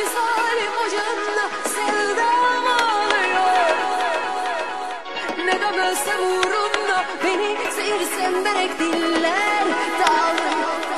Visalim ocağında sevdam ağlıyor Ne gam ölsem uğrunda Beni zehir senderek diller dağılıyor.